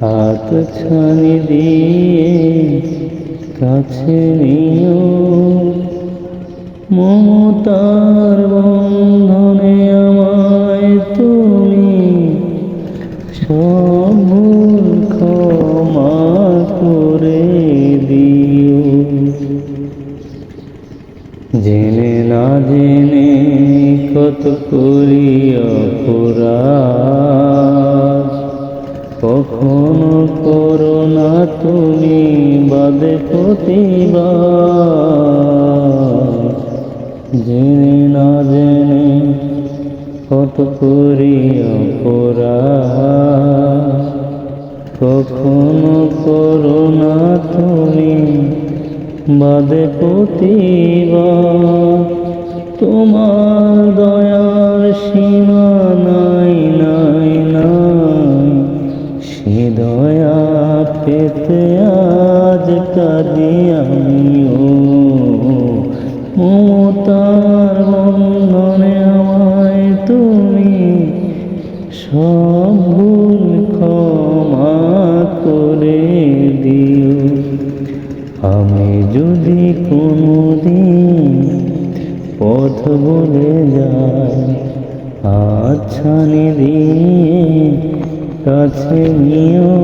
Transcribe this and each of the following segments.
হাত ছানি দিয়ে কাছে নিও। মমতার বন্ধনে আমায় তুমি সব ভুল ক্ষমা করে দিও। জেনে না জেনে কত করি অপরাধ। কখনো করো না তুমি বাদে জেনে না জেনে কত করি অপরাধ। কখনো করো না তুমি বাদে প্রতিবার। তোমার সে দয়া পেতে আজ কাঁদি আমিও। মমতার বন্ধনে আমায় তুমি সব ভুল ক্ষমা করে দিও। আমি যদি কোনো দিন পথ বলে যাই আচ্ছানি দিয়ে কাছে নিও।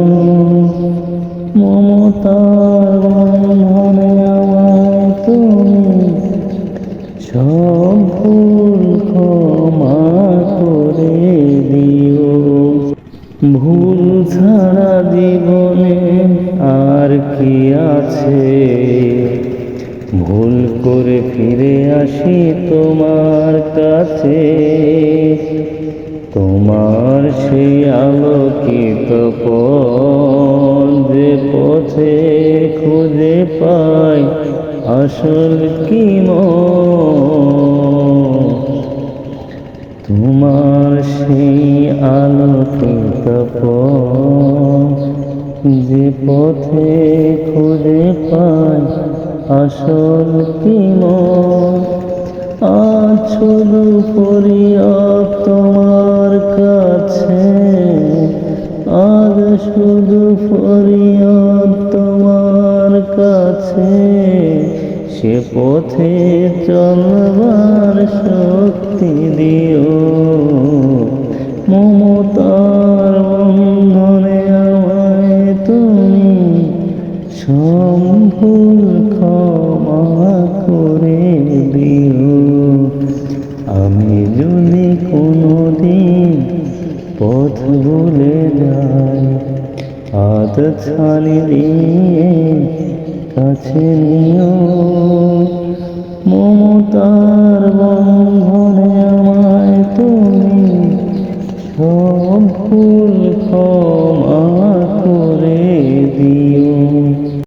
মমতার বন্ধনে আমায় তুমি সব ক্ষমা করে দিও। ভুল ছাড়া জীবনে আর কি আছে? ভুল করে ফিরে আসি তোমার কাছে। তোমার সেই আলোকিত যে পথে খুঁজে পাই, আসল কি তোমার সেই আলোকিত যে পথে খুঁজে পাই, আসল কি মন? আজ শুধু তোমার কাছে। আজ শুধু ফরিয়াদ তোমার কাছে। সে পথে চলবার শক্তি দিও। মমতার বন্ধনে আমায় তুমি সম্ভুল ক্ষমা পথ ভুলে যাই হাত ছানি দিয়ে কাছে নিও। মমতার বন্ধনে